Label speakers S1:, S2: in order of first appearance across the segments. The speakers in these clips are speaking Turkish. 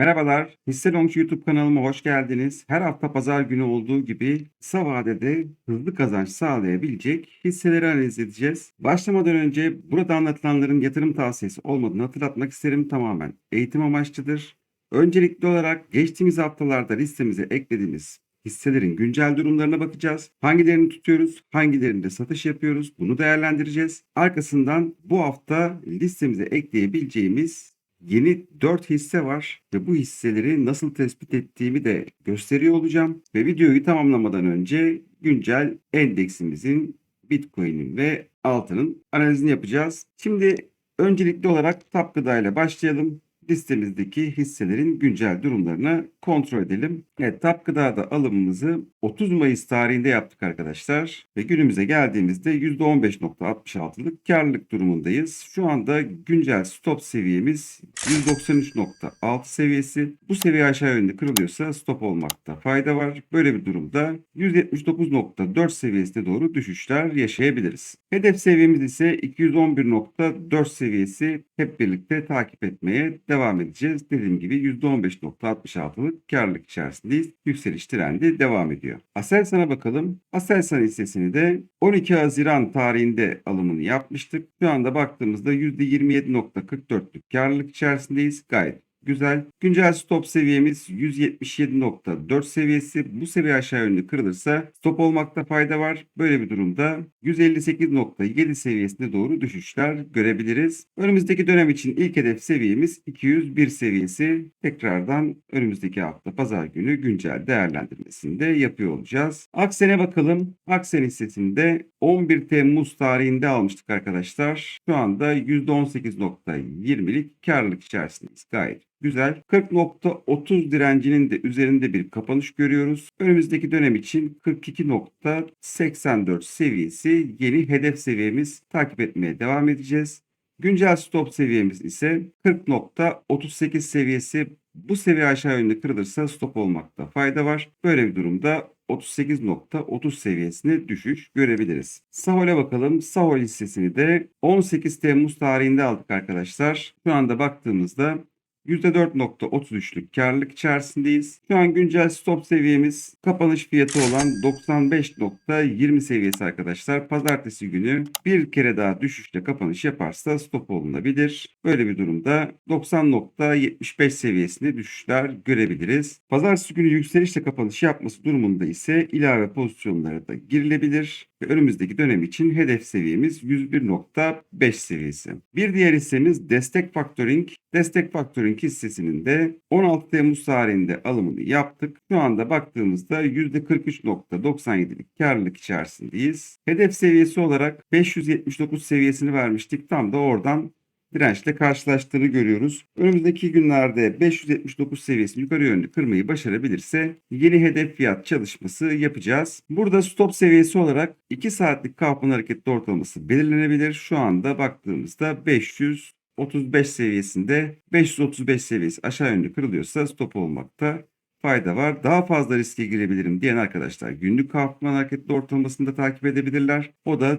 S1: Merhabalar, Hisse Longçu YouTube kanalıma hoş geldiniz. Her hafta pazar günü olduğu gibi kısa vadede hızlı kazanç sağlayabilecek hisseleri analiz edeceğiz. Başlamadan önce burada anlatılanların yatırım tavsiyesi olmadığını hatırlatmak isterim. Tamamen eğitim amaçlıdır. Öncelikli olarak geçtiğimiz haftalarda listemize eklediğimiz hisselerin güncel durumlarına bakacağız. Hangilerini tutuyoruz, hangilerinde satış yapıyoruz bunu değerlendireceğiz. Arkasından bu hafta listemize ekleyebileceğimiz yeni 4 hisse var ve bu hisseleri nasıl tespit ettiğimi de gösteriyor olacağım. Ve videoyu tamamlamadan önce güncel endeksimizin Bitcoin'in ve altının analizini yapacağız. Şimdi öncelikli olarak Tap ile başlayalım listemizdeki hisselerin güncel durumlarını kontrol edelim. Evet, Tap Gıda'da alımımızı 30 Mayıs tarihinde yaptık arkadaşlar. Ve günümüze geldiğimizde %15.66'lık karlılık durumundayız. Şu anda güncel stop seviyemiz 193.6 seviyesi. Bu seviye aşağı yönde kırılıyorsa stop olmakta fayda var. Böyle bir durumda 179.4 seviyesine doğru düşüşler yaşayabiliriz. Hedef seviyemiz ise 211.4 seviyesi hep birlikte takip etmeye devam edeceğiz. Dediğim gibi %15.66'lık karlılık içerisindeyiz. Yükseliş trendi devam ediyor. Aselsan'a bakalım. Aselsan hissesini de 12 Haziran tarihinde alımını yapmıştık. Şu anda baktığımızda %27.44'lük karlılık içerisindeyiz. Gayet Güzel. Güncel stop seviyemiz 177.4 seviyesi. Bu seviye aşağı yönlü kırılırsa stop olmakta fayda var. Böyle bir durumda 158.7 seviyesine doğru düşüşler görebiliriz. Önümüzdeki dönem için ilk hedef seviyemiz 201 seviyesi. Tekrardan önümüzdeki hafta pazar günü güncel değerlendirmesinde yapıyor olacağız. Aksen'e bakalım. Aksen hissesinde 11 Temmuz tarihinde almıştık arkadaşlar. Şu anda %18.20'lik karlılık içerisindeyiz. Gayet Güzel. 40.30 direncinin de üzerinde bir kapanış görüyoruz. Önümüzdeki dönem için 42.84 seviyesi yeni hedef seviyemiz takip etmeye devam edeceğiz. Güncel stop seviyemiz ise 40.38 seviyesi. Bu seviye aşağı yönde kırılırsa stop olmakta fayda var. Böyle bir durumda 38.30 seviyesine düşüş görebiliriz. Sahol'e bakalım. Sahol hissesini de 18 Temmuz tarihinde aldık arkadaşlar. Şu anda baktığımızda %4.33'lük karlılık içerisindeyiz. Şu an güncel stop seviyemiz kapanış fiyatı olan 95.20 seviyesi arkadaşlar. Pazartesi günü bir kere daha düşüşle kapanış yaparsa stop olunabilir. Böyle bir durumda 90.75 seviyesinde düşüşler görebiliriz. Pazartesi günü yükselişle kapanış yapması durumunda ise ilave pozisyonlara da girilebilir. Ve önümüzdeki dönem için hedef seviyemiz 101.5 seviyesi. Bir diğer hissemiz Destek Factoring. Destek Factoring hissesinin de 16 Temmuz tarihinde alımını yaptık. Şu anda baktığımızda %43.97'lik karlılık içerisindeyiz. Hedef seviyesi olarak 579 seviyesini vermiştik. Tam da oradan dirençle karşılaştığını görüyoruz. Önümüzdeki günlerde 579 seviyesini yukarı yönlü kırmayı başarabilirse yeni hedef fiyat çalışması yapacağız. Burada stop seviyesi olarak 2 saatlik kalkman hareketli ortalaması belirlenebilir. Şu anda baktığımızda 500 35 seviyesinde 535 seviyesi aşağı yönlü kırılıyorsa stop olmakta fayda var. Daha fazla riske girebilirim diyen arkadaşlar günlük kalkman hareketli ortalamasını da takip edebilirler. O da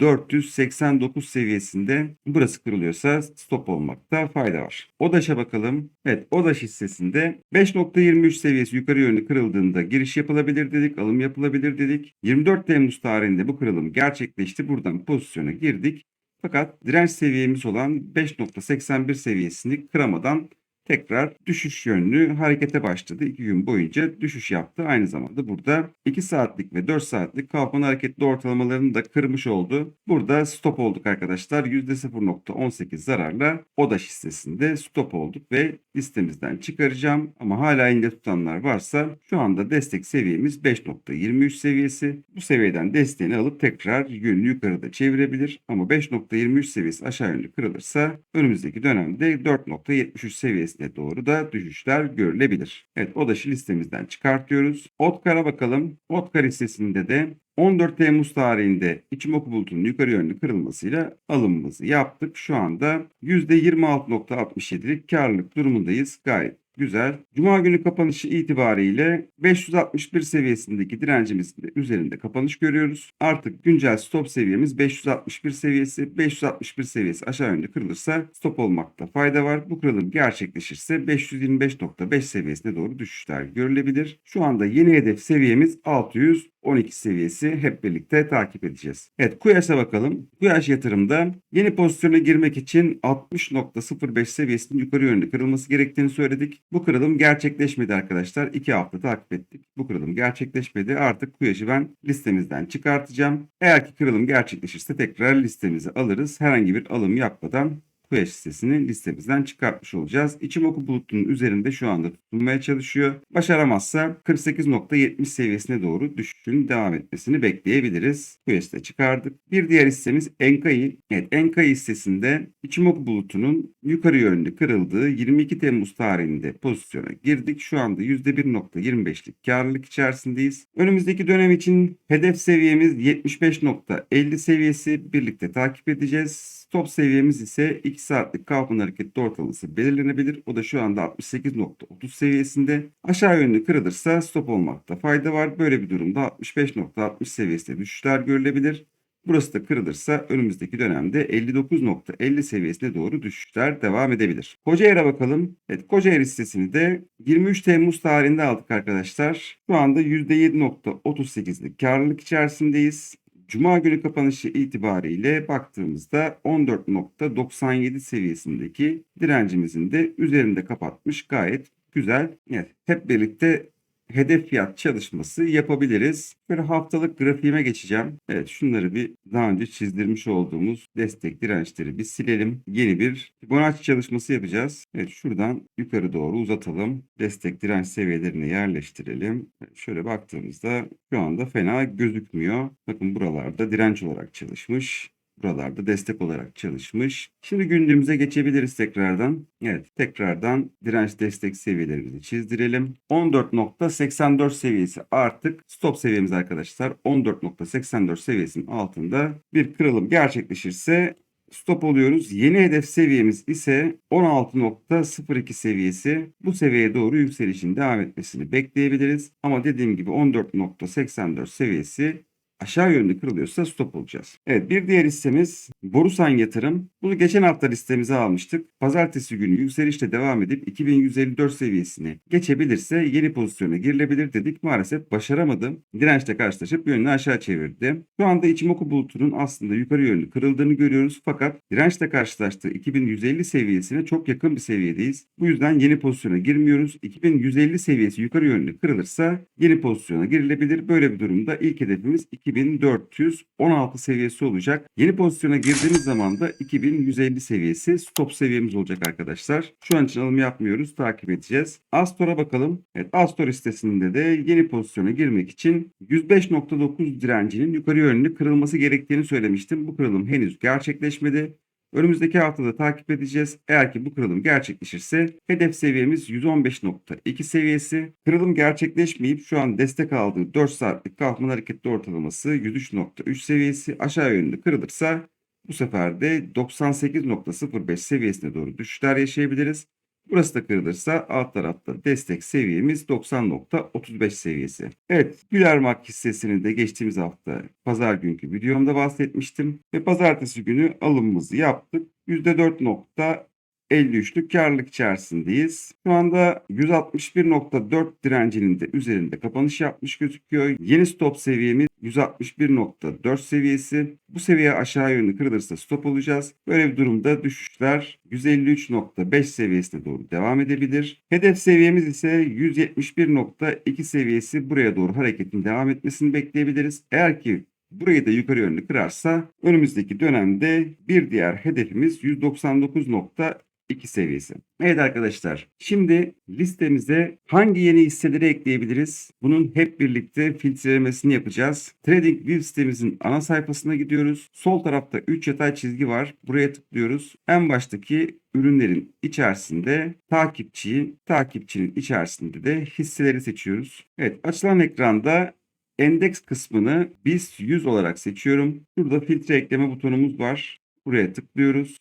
S1: 489 seviyesinde burası kırılıyorsa stop olmakta fayda var. ODAŞ'a bakalım. Evet ODAŞ hissesinde 5.23 seviyesi yukarı yönlü kırıldığında giriş yapılabilir dedik, alım yapılabilir dedik. 24 Temmuz tarihinde bu kırılım gerçekleşti. Buradan pozisyona girdik. Fakat direnç seviyemiz olan 5.81 seviyesini kıramadan tekrar düşüş yönlü harekete başladı. 2 gün boyunca düşüş yaptı. Aynı zamanda burada 2 saatlik ve 4 saatlik kalkman hareketli ortalamalarını da kırmış oldu. Burada stop olduk arkadaşlar. %0.18 zararla ODAŞ hissesinde stop olduk ve listemizden çıkaracağım. Ama hala elinde tutanlar varsa şu anda destek seviyemiz 5.23 seviyesi. Bu seviyeden desteğini alıp tekrar yönünü yukarıda çevirebilir. Ama 5.23 seviyesi aşağı yönlü kırılırsa önümüzdeki dönemde 4.73 seviyesi seviyesine doğru da düşüşler görülebilir. Evet ODAŞ'ı listemizden çıkartıyoruz. Otkar'a bakalım. Otkar hissesinde de 14 Temmuz tarihinde İçimoku bulutunun yukarı yönlü kırılmasıyla alımımızı yaptık. Şu anda %26.67'lik karlılık durumundayız. Gayet Güzel. Cuma günü kapanışı itibariyle 561 seviyesindeki direncimizin de üzerinde kapanış görüyoruz. Artık güncel stop seviyemiz 561 seviyesi. 561 seviyesi aşağı yönlü kırılırsa stop olmakta fayda var. Bu kırılım gerçekleşirse 525.5 seviyesine doğru düşüşler görülebilir. Şu anda yeni hedef seviyemiz 600 12 seviyesi hep birlikte takip edeceğiz. Evet Kuyaş'a bakalım. Kuyaş yatırımda yeni pozisyona girmek için 60.05 seviyesinin yukarı yönlü kırılması gerektiğini söyledik. Bu kırılım gerçekleşmedi arkadaşlar. 2 hafta takip ettik. Bu kırılım gerçekleşmedi. Artık Kuyaş'ı ben listemizden çıkartacağım. Eğer ki kırılım gerçekleşirse tekrar listemize alırız. Herhangi bir alım yapmadan Quest sitesini listemizden çıkartmış olacağız. İçimoku bulutunun üzerinde şu anda tutunmaya çalışıyor. Başaramazsa 48.70 seviyesine doğru düşüşün devam etmesini bekleyebiliriz. Quest'e çıkardık. Bir diğer hissemiz Enkai. Evet Enkai hissesinde İçimoku bulutunun yukarı yönlü kırıldığı 22 Temmuz tarihinde pozisyona girdik. Şu anda %1.25'lik karlılık içerisindeyiz. Önümüzdeki dönem için hedef seviyemiz 75.50 seviyesi birlikte takip edeceğiz. Stop seviyemiz ise 2 saatlik kalkın hareketli ortalaması belirlenebilir. O da şu anda 68.30 seviyesinde. Aşağı yönlü kırılırsa stop olmakta fayda var. Böyle bir durumda 65.60 seviyesinde düşüşler görülebilir. Burası da kırılırsa önümüzdeki dönemde 59.50 seviyesine doğru düşüşler devam edebilir. Kocaer'e bakalım. Evet Kocaer hissesini de 23 Temmuz tarihinde aldık arkadaşlar. Şu anda %7.38'lik karlılık içerisindeyiz. Cuma günü kapanışı itibariyle baktığımızda 14.97 seviyesindeki direncimizin de üzerinde kapatmış gayet güzel. Evet, hep birlikte hedef fiyat çalışması yapabiliriz. Böyle haftalık grafiğime geçeceğim. Evet şunları bir daha önce çizdirmiş olduğumuz destek dirençleri bir silelim. Yeni bir Fibonacci çalışması yapacağız. Evet şuradan yukarı doğru uzatalım. Destek direnç seviyelerine yerleştirelim. Şöyle baktığımızda şu anda fena gözükmüyor. Bakın buralarda direnç olarak çalışmış. Buralarda destek olarak çalışmış. Şimdi gündemimize geçebiliriz tekrardan. Evet tekrardan direnç destek seviyelerimizi çizdirelim. 14.84 seviyesi artık stop seviyemiz arkadaşlar. 14.84 seviyesinin altında bir kırılım gerçekleşirse stop oluyoruz. Yeni hedef seviyemiz ise 16.02 seviyesi. Bu seviyeye doğru yükselişin devam etmesini bekleyebiliriz. Ama dediğim gibi 14.84 seviyesi aşağı yönlü kırılıyorsa stop olacağız. Evet bir diğer hissemiz Borusan Yatırım. Bunu geçen hafta listemize almıştık. Pazartesi günü yükselişle devam edip 2154 seviyesini geçebilirse yeni pozisyona girilebilir dedik. Maalesef başaramadım. Dirençle karşılaşıp yönünü aşağı çevirdi. Şu anda Ichimoku bulutunun aslında yukarı yönlü kırıldığını görüyoruz. Fakat dirençle karşılaştığı 2150 seviyesine çok yakın bir seviyedeyiz. Bu yüzden yeni pozisyona girmiyoruz. 2150 seviyesi yukarı yönlü kırılırsa yeni pozisyona girilebilir. Böyle bir durumda ilk hedefimiz 2416 seviyesi olacak. Yeni pozisyona girdiğimiz zaman da 2150 seviyesi stop seviyemiz olacak arkadaşlar. Şu an için alım yapmıyoruz. Takip edeceğiz. Astor'a bakalım. Evet Astor listesinde de yeni pozisyona girmek için 105.9 direncinin yukarı yönlü kırılması gerektiğini söylemiştim. Bu kırılım henüz gerçekleşmedi. Önümüzdeki haftada takip edeceğiz. Eğer ki bu kırılım gerçekleşirse hedef seviyemiz 115.2 seviyesi. Kırılım gerçekleşmeyip şu an destek aldığı 4 saatlik kalkma hareketli ortalaması 103.3 seviyesi aşağı yönlü kırılırsa bu sefer de 98.05 seviyesine doğru düşüşler yaşayabiliriz. Burası da kırılırsa alt tarafta destek seviyemiz 90.35 seviyesi. Evet Gülermak hissesini de geçtiğimiz hafta pazar günkü videomda bahsetmiştim. Ve pazartesi günü alımımızı yaptık. %4.53'lük karlılık içerisindeyiz. Şu anda 161.4 direncinin de üzerinde kapanış yapmış gözüküyor. Yeni stop seviyemiz 161.4 seviyesi. Bu seviye aşağı yönlü kırılırsa stop olacağız. Böyle bir durumda düşüşler 153.5 seviyesine doğru devam edebilir. Hedef seviyemiz ise 171.2 seviyesi buraya doğru hareketin devam etmesini bekleyebiliriz. Eğer ki Burayı da yukarı yönlü kırarsa önümüzdeki dönemde bir diğer hedefimiz 199.2 seviyesi. Evet arkadaşlar şimdi listemize hangi yeni hisseleri ekleyebiliriz? Bunun hep birlikte filtrelemesini yapacağız. TradingView sitemizin ana sayfasına gidiyoruz. Sol tarafta 3 yatay çizgi var. Buraya tıklıyoruz. En baştaki ürünlerin içerisinde takipçiyi, takipçinin içerisinde de hisseleri seçiyoruz. Evet açılan ekranda endeks kısmını BIST 100 olarak seçiyorum. Burada filtre ekleme butonumuz var. Buraya tıklıyoruz.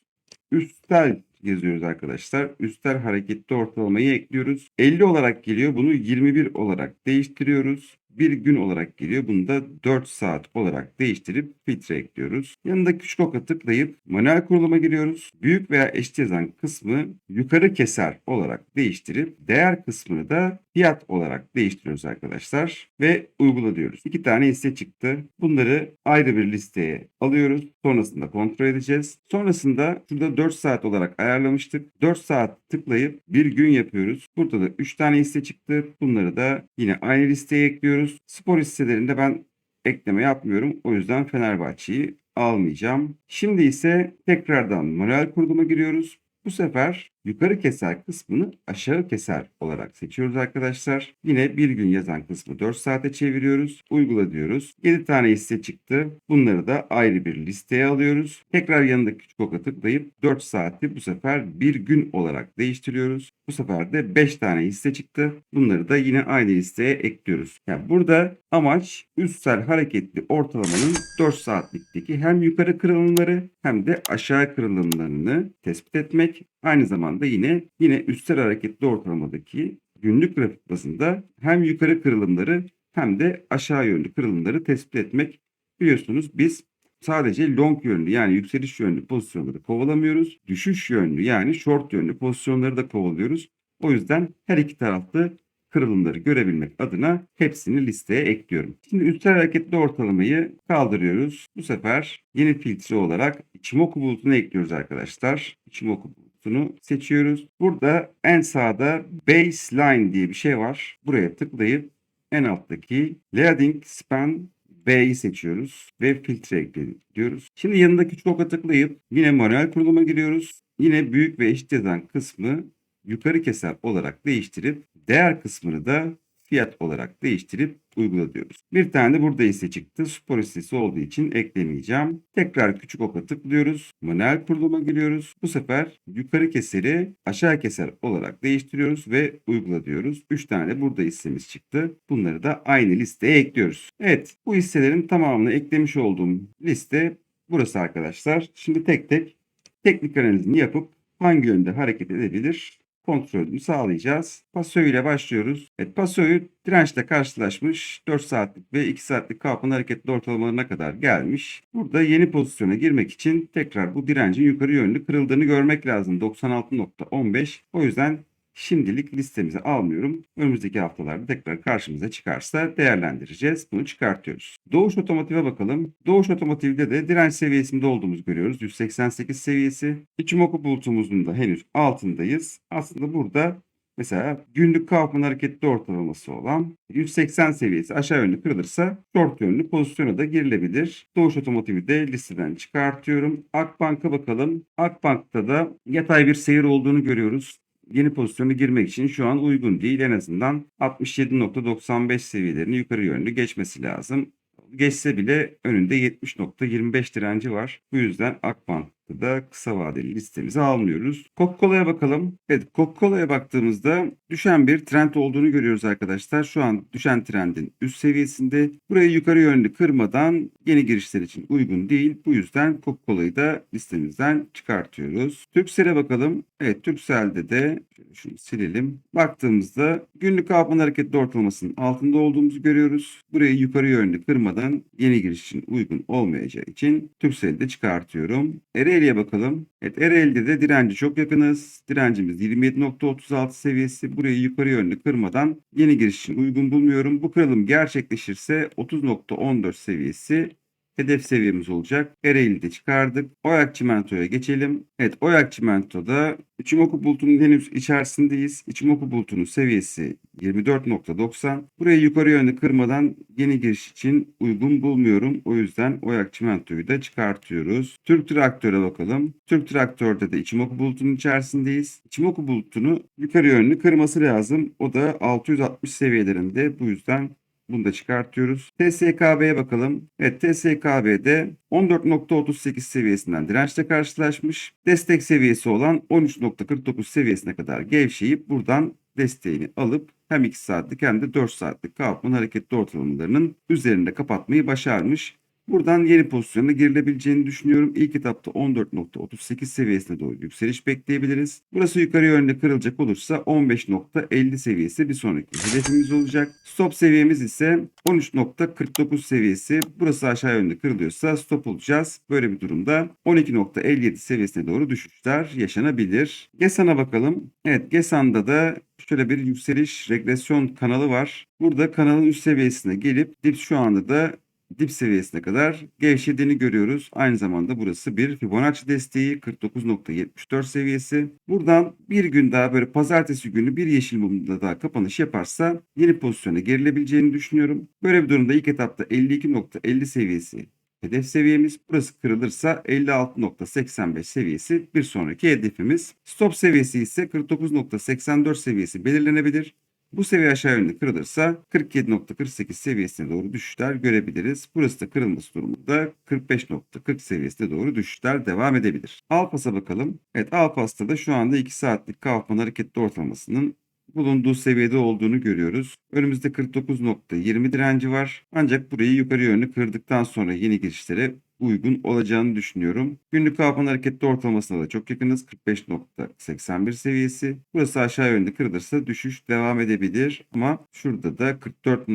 S1: Üstel yazıyoruz arkadaşlar. Üstel hareketli ortalamayı ekliyoruz. 50 olarak geliyor. Bunu 21 olarak değiştiriyoruz. Bir gün olarak geliyor. Bunu da 4 saat olarak değiştirip filtre ekliyoruz. Yanında küçük oka tıklayıp manuel kuruluma giriyoruz. Büyük veya eşit yazan kısmı yukarı keser olarak değiştirip değer kısmını da fiyat olarak değiştiriyoruz arkadaşlar. Ve uygula diyoruz. İki tane hisse çıktı. Bunları ayrı bir listeye alıyoruz. Sonrasında kontrol edeceğiz. Sonrasında şurada 4 saat olarak ayarlamıştık. 4 saat tıklayıp bir gün yapıyoruz. Burada da 3 tane hisse çıktı. Bunları da yine aynı listeye ekliyoruz. Spor hisselerinde ben ekleme yapmıyorum. O yüzden Fenerbahçe'yi almayacağım. Şimdi ise tekrardan manuel kuruluma giriyoruz. Bu sefer yukarı keser kısmını aşağı keser olarak seçiyoruz arkadaşlar. Yine bir gün yazan kısmı 4 saate çeviriyoruz. Uygula diyoruz. 7 tane hisse çıktı. Bunları da ayrı bir listeye alıyoruz. Tekrar yanındaki küçük oka tıklayıp 4 saati bu sefer bir gün olarak değiştiriyoruz. Bu sefer de 5 tane hisse çıktı. Bunları da yine aynı listeye ekliyoruz. Yani burada amaç üstsel hareketli ortalamanın 4 saatlikteki hem yukarı kırılımları hem de aşağı kırılımlarını tespit etmek. Aynı zamanda yine yine üstsel hareketli ortalamadaki günlük grafik bazında hem yukarı kırılımları hem de aşağı yönlü kırılımları tespit etmek. Biliyorsunuz biz sadece long yönlü yani yükseliş yönlü pozisyonları kovalamıyoruz. Düşüş yönlü yani short yönlü pozisyonları da kovalıyoruz. O yüzden her iki taraflı kırılımları görebilmek adına hepsini listeye ekliyorum. Şimdi üstel hareketli ortalamayı kaldırıyoruz. Bu sefer yeni filtre olarak Ichimoku bulutunu ekliyoruz arkadaşlar. Ichimoku bulutunu seçiyoruz. Burada en sağda baseline diye bir şey var. Buraya tıklayıp en alttaki leading span B'yi seçiyoruz ve filtre ekliyoruz. Şimdi yanındaki küçük oka tıklayıp yine manuel kuruluma giriyoruz. Yine büyük ve eşit yazan kısmı yukarı keser olarak değiştirip değer kısmını da fiyat olarak değiştirip uygula diyoruz. Bir tane de burada hisse çıktı. Spor hissesi olduğu için eklemeyeceğim. Tekrar küçük oka tıklıyoruz. Manuel kuruluma giriyoruz. Bu sefer yukarı keseri aşağı keser olarak değiştiriyoruz ve uygula diyoruz. 3 tane burada hissemiz çıktı. Bunları da aynı listeye ekliyoruz. Evet bu hisselerin tamamını eklemiş olduğum liste burası arkadaşlar. Şimdi tek tek teknik analizini yapıp hangi yönde hareket edebilir kontrolünü sağlayacağız. Paso ile başlıyoruz. Evet Paso'yu dirençle karşılaşmış. 4 saatlik ve 2 saatlik kalkın hareketli ortalamalarına kadar gelmiş. Burada yeni pozisyona girmek için tekrar bu direncin yukarı yönlü kırıldığını görmek lazım. 96.15. O yüzden Şimdilik listemize almıyorum. Önümüzdeki haftalarda tekrar karşımıza çıkarsa değerlendireceğiz. Bunu çıkartıyoruz. Doğuş Otomotiv'e bakalım. Doğuş Otomotiv'de de direnç seviyesinde olduğumuzu görüyoruz. 188 seviyesi. İçimoku bulutumuzun da henüz altındayız. Aslında burada Mesela günlük Kaufman hareketli ortalaması olan 180 seviyesi aşağı yönlü kırılırsa short yönlü pozisyona da girilebilir. Doğuş Otomotiv'i de listeden çıkartıyorum. Akbank'a bakalım. Akbank'ta da yatay bir seyir olduğunu görüyoruz yeni pozisyona girmek için şu an uygun değil. En azından 67.95 seviyelerini yukarı yönlü geçmesi lazım. Geçse bile önünde 70.25 direnci var. Bu yüzden Akbank'ta da kısa vadeli listemize almıyoruz. Coca-Cola'ya bakalım. Evet Coca-Cola'ya baktığımızda düşen bir trend olduğunu görüyoruz arkadaşlar. Şu an düşen trendin üst seviyesinde. Burayı yukarı yönlü kırmadan yeni girişler için uygun değil. Bu yüzden Coca-Cola'yı da listemizden çıkartıyoruz. Türksel'e bakalım. Evet Türksel'de de şunu silelim. Baktığımızda günlük Kapan hareketli ortalamasının altında olduğumuzu görüyoruz. Burayı yukarı yönlü kırmadan yeni giriş için uygun olmayacağı için Türksel'i de çıkartıyorum. Ereğli'ye bakalım. Evet Ereğli'de de direnci çok yakınız. Direncimiz 27.36 seviyesi. Burayı yukarı yönlü kırmadan yeni giriş için uygun bulmuyorum. Bu kırılım gerçekleşirse 30.14 seviyesi hedef seviyemiz olacak. Ereğli'yi de çıkardık. Oyak Çimento'ya geçelim. Evet Oyak Çimento'da Ichimoku bulutunun henüz içerisindeyiz. Ichimoku bulutunun seviyesi 24.90. Burayı yukarı yönlü kırmadan yeni giriş için uygun bulmuyorum. O yüzden Oyak Çimento'yu da çıkartıyoruz. Türk Traktör'e bakalım. Türk Traktör'de de Ichimoku bulutunun içerisindeyiz. Ichimoku bulutunu yukarı yönlü kırması lazım. O da 660 seviyelerinde. Bu yüzden bunu da çıkartıyoruz. TSKB'ye bakalım. Evet TSKB'de 14.38 seviyesinden dirençle karşılaşmış. Destek seviyesi olan 13.49 seviyesine kadar gevşeyip buradan desteğini alıp hem 2 saatlik hem de 4 saatlik Kaufman hareketli ortalamalarının üzerinde kapatmayı başarmış. Buradan yeni pozisyona girilebileceğini düşünüyorum. İlk etapta 14.38 seviyesine doğru yükseliş bekleyebiliriz. Burası yukarı yönde kırılacak olursa 15.50 seviyesi bir sonraki hedefimiz olacak. Stop seviyemiz ise 13.49 seviyesi. Burası aşağı yönde kırılıyorsa stop olacağız. Böyle bir durumda 12.57 seviyesine doğru düşüşler yaşanabilir. GESAN'a bakalım. Evet GESAN'da da şöyle bir yükseliş regresyon kanalı var. Burada kanalın üst seviyesine gelip dip şu anda da dip seviyesine kadar gevşediğini görüyoruz. Aynı zamanda burası bir Fibonacci desteği 49.74 seviyesi. Buradan bir gün daha böyle pazartesi günü bir yeşil mumda daha kapanış yaparsa yeni pozisyona gerilebileceğini düşünüyorum. Böyle bir durumda ilk etapta 52.50 seviyesi hedef seviyemiz. Burası kırılırsa 56.85 seviyesi bir sonraki hedefimiz. Stop seviyesi ise 49.84 seviyesi belirlenebilir. Bu seviye aşağı yönde kırılırsa 47.48 seviyesine doğru düşüşler görebiliriz. Burası da kırılması durumunda 45.40 seviyesine doğru düşüşler devam edebilir. Alpas'a bakalım. Evet Alpas'ta da şu anda 2 saatlik Kaufman hareketli ortalamasının bulunduğu seviyede olduğunu görüyoruz. Önümüzde 49.20 direnci var. Ancak burayı yukarı yönlü kırdıktan sonra yeni girişlere uygun olacağını düşünüyorum. Günlük Kaufman hareketli ortalamasına da çok yakınız. 45.81 seviyesi. Burası aşağı yönde kırılırsa düşüş devam edebilir. Ama şurada da 44.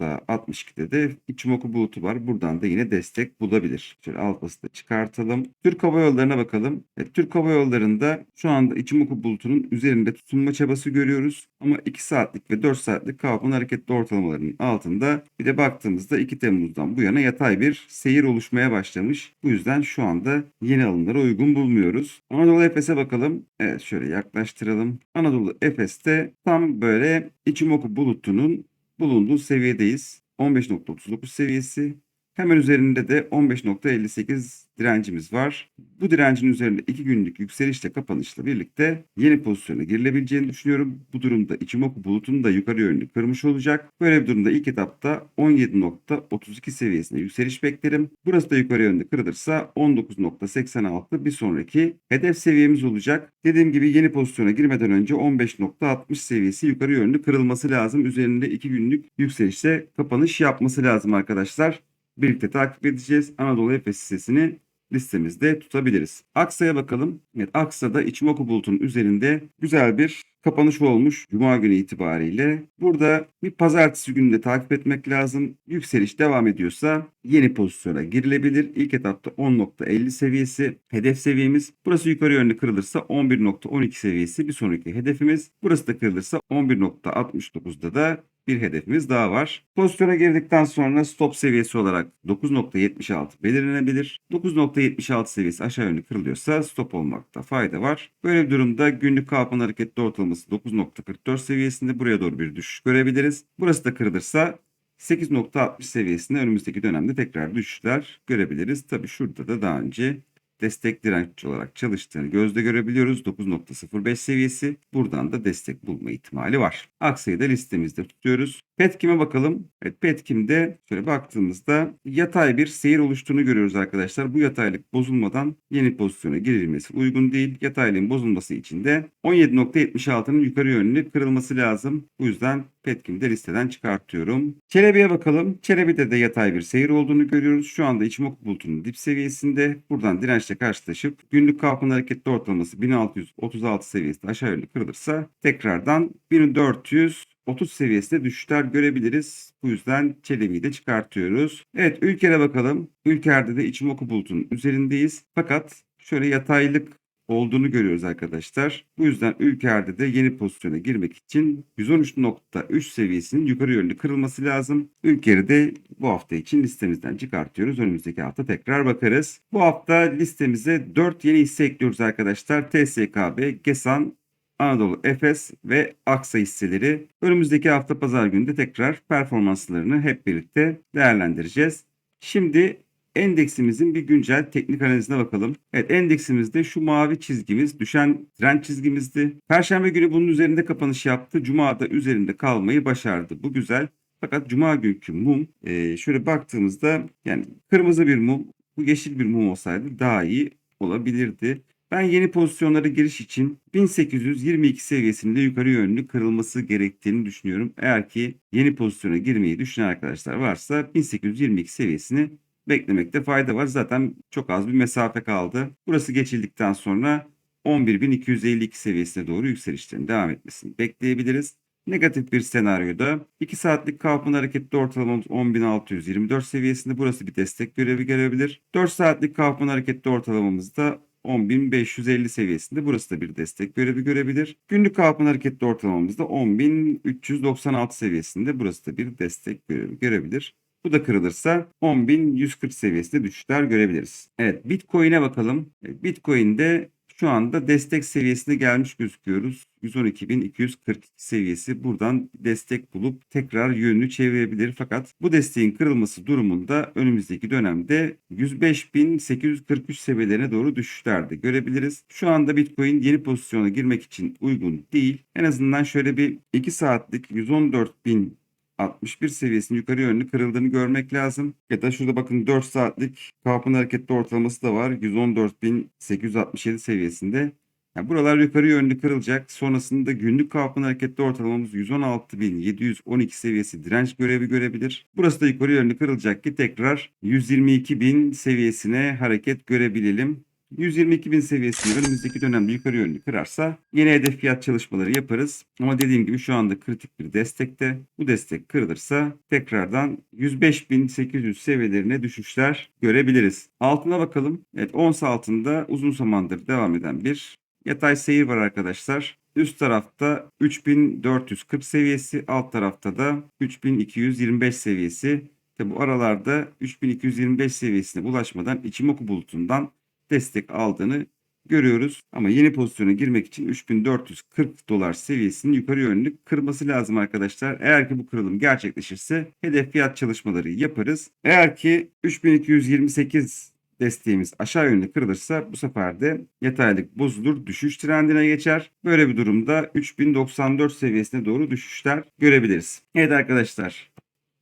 S1: 62'de de Ichimoku bulutu var. Buradan da yine destek bulabilir. Şöyle alfası da çıkartalım. Türk Hava Yolları'na bakalım. Evet, Türk Hava Yolları'nda şu anda Ichimoku bulutunun üzerinde tutunma çabası görüyoruz. Ama 2 saatlik ve 4 saatlik Kaufman hareketli ortalamalarının altında bir de baktığımızda 2 Temmuz'dan bu yana yatay bir seyir oluşmaya başlamış. Bu yüzden şu anda yeni alımlara uygun bulmuyoruz. Anadolu Efes'e bakalım. Evet şöyle yaklaştıralım. Anadolu Efes'te tam böyle Ichimoku bulutunun bulunduğu seviyedeyiz. 15.39 seviyesi. Hemen üzerinde de 15.58 direncimiz var. Bu direncin üzerinde 2 günlük yükselişle kapanışla birlikte yeni pozisyona girilebileceğini düşünüyorum. Bu durumda Ichimoku bulutunu da yukarı yönlü kırmış olacak. Böyle bir durumda ilk etapta 17.32 seviyesine yükseliş beklerim. Burası da yukarı yönlü kırılırsa 19.86 bir sonraki hedef seviyemiz olacak. Dediğim gibi yeni pozisyona girmeden önce 15.60 seviyesi yukarı yönlü kırılması lazım. Üzerinde 2 günlük yükselişle kapanış yapması lazım arkadaşlar birlikte takip edeceğiz. Anadolu Efes hissesini listemizde tutabiliriz. Aksa'ya bakalım. Evet Aksa'da Ichimoku bulutunun üzerinde güzel bir kapanış olmuş Cuma günü itibariyle. Burada bir pazartesi gününde takip etmek lazım. Yükseliş devam ediyorsa yeni pozisyona girilebilir. İlk etapta 10.50 seviyesi hedef seviyemiz. Burası yukarı yönlü kırılırsa 11.12 seviyesi bir sonraki hedefimiz. Burası da kırılırsa 11.69'da da bir hedefimiz daha var. Pozisyona girdikten sonra stop seviyesi olarak 9.76 belirlenebilir. 9.76 seviyesi aşağı yönlü kırılıyorsa stop olmakta fayda var. Böyle bir durumda günlük Kaufman hareketli ortalaması 9.44 seviyesinde buraya doğru bir düşüş görebiliriz. Burası da kırılırsa 8.60 seviyesinde önümüzdeki dönemde tekrar düşüşler görebiliriz. Tabi şurada da daha önce destek direnç olarak çalıştığını gözle görebiliyoruz. 9.05 seviyesi. Buradan da destek bulma ihtimali var. Aksa'yı da listemizde tutuyoruz. Petkim'e bakalım. Evet Petkim'de şöyle baktığımızda yatay bir seyir oluştuğunu görüyoruz arkadaşlar. Bu yataylık bozulmadan yeni pozisyona girilmesi uygun değil. Yataylığın bozulması için de 17.76'nın yukarı yönlü kırılması lazım. Bu yüzden Petkim'de listeden çıkartıyorum. Çelebi'ye bakalım. Çelebi'de de yatay bir seyir olduğunu görüyoruz. Şu anda Ichimoku bulutunun dip seviyesinde. Buradan dirençle karşılaşıp günlük Kaufman hareketli ortalaması 1636 seviyesinde aşağı yönlü kırılırsa tekrardan 1400 30 seviyesinde düşüşler görebiliriz. Bu yüzden Çelebi'yi de çıkartıyoruz. Evet Ülker'e bakalım. Ülker'de de Ichimoku bulutunun üzerindeyiz. Fakat şöyle yataylık olduğunu görüyoruz arkadaşlar. Bu yüzden Ülker'de de yeni pozisyona girmek için 113.3 seviyesinin yukarı yönlü kırılması lazım. Ülker'i de bu hafta için listemizden çıkartıyoruz. Önümüzdeki hafta tekrar bakarız. Bu hafta listemize 4 yeni hisse ekliyoruz arkadaşlar. TSKB, GESAN, Anadolu Efes ve Aksa hisseleri önümüzdeki hafta pazar günü de tekrar performanslarını hep birlikte değerlendireceğiz. Şimdi endeksimizin bir güncel teknik analizine bakalım. Evet endeksimizde şu mavi çizgimiz düşen trend çizgimizdi. Perşembe günü bunun üzerinde kapanış yaptı. Cuma'da üzerinde kalmayı başardı. Bu güzel. Fakat Cuma günkü mum e, şöyle baktığımızda yani kırmızı bir mum bu yeşil bir mum olsaydı daha iyi olabilirdi. Ben yeni pozisyonlara giriş için 1822 seviyesinde yukarı yönlü kırılması gerektiğini düşünüyorum. Eğer ki yeni pozisyona girmeyi düşünen arkadaşlar varsa 1822 seviyesini beklemekte fayda var. Zaten çok az bir mesafe kaldı. Burası geçildikten sonra 11.252 seviyesine doğru yükselişlerin devam etmesini bekleyebiliriz. Negatif bir senaryoda 2 saatlik kalkman hareketli ortalamamız 10.624 seviyesinde. Burası bir destek görevi görebilir. 4 saatlik kalkman hareketli ortalamamız da 10.550 seviyesinde. Burası da bir destek görevi görebilir. Günlük kalkman hareketli ortalamamız da 10.396 seviyesinde. Burası da bir destek görevi görebilir. Bu da kırılırsa 10.140 seviyesinde düşüşler görebiliriz. Evet Bitcoin'e bakalım. Bitcoin'de şu anda destek seviyesine gelmiş gözüküyoruz. 112.240 seviyesi buradan destek bulup tekrar yönünü çevirebilir. Fakat bu desteğin kırılması durumunda önümüzdeki dönemde 105.843 seviyelerine doğru düşüşler de görebiliriz. Şu anda Bitcoin yeni pozisyona girmek için uygun değil. En azından şöyle bir 2 saatlik 114.000 61 seviyesinin yukarı yönlü kırıldığını görmek lazım. Ya da şurada bakın 4 saatlik kalkın hareketli ortalaması da var. 114.867 seviyesinde. Yani buralar yukarı yönlü kırılacak. Sonrasında günlük kalkın hareketli ortalamamız 116.712 seviyesi direnç görevi görebilir. Burası da yukarı yönlü kırılacak ki tekrar 122.000 seviyesine hareket görebilelim. 122.000 seviyesini önümüzdeki dönemde yukarı yönlü kırarsa yeni hedef fiyat çalışmaları yaparız. Ama dediğim gibi şu anda kritik bir destekte. Bu destek kırılırsa tekrardan 105.800 seviyelerine düşüşler görebiliriz. Altına bakalım. Evet ons altında uzun zamandır devam eden bir yatay seyir var arkadaşlar. Üst tarafta 3440 seviyesi, alt tarafta da 3225 seviyesi. Tabi bu aralarda 3225 seviyesine ulaşmadan Ichimoku bulutundan destek aldığını görüyoruz. Ama yeni pozisyona girmek için 3440 dolar seviyesinin yukarı yönlü kırması lazım arkadaşlar. Eğer ki bu kırılım gerçekleşirse hedef fiyat çalışmaları yaparız. Eğer ki 3228 desteğimiz aşağı yönlü kırılırsa bu sefer de yataylık bozulur, düşüş trendine geçer. Böyle bir durumda 3094 seviyesine doğru düşüşler görebiliriz. Evet arkadaşlar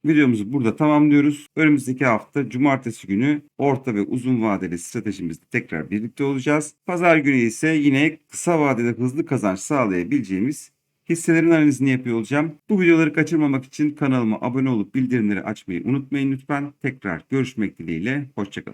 S1: Videomuzu burada tamamlıyoruz. Önümüzdeki hafta cumartesi günü orta ve uzun vadeli stratejimizde tekrar birlikte olacağız. Pazar günü ise yine kısa vadede hızlı kazanç sağlayabileceğimiz hisselerin analizini yapıyor olacağım. Bu videoları kaçırmamak için kanalıma abone olup bildirimleri açmayı unutmayın lütfen. Tekrar görüşmek dileğiyle. Hoşçakalın.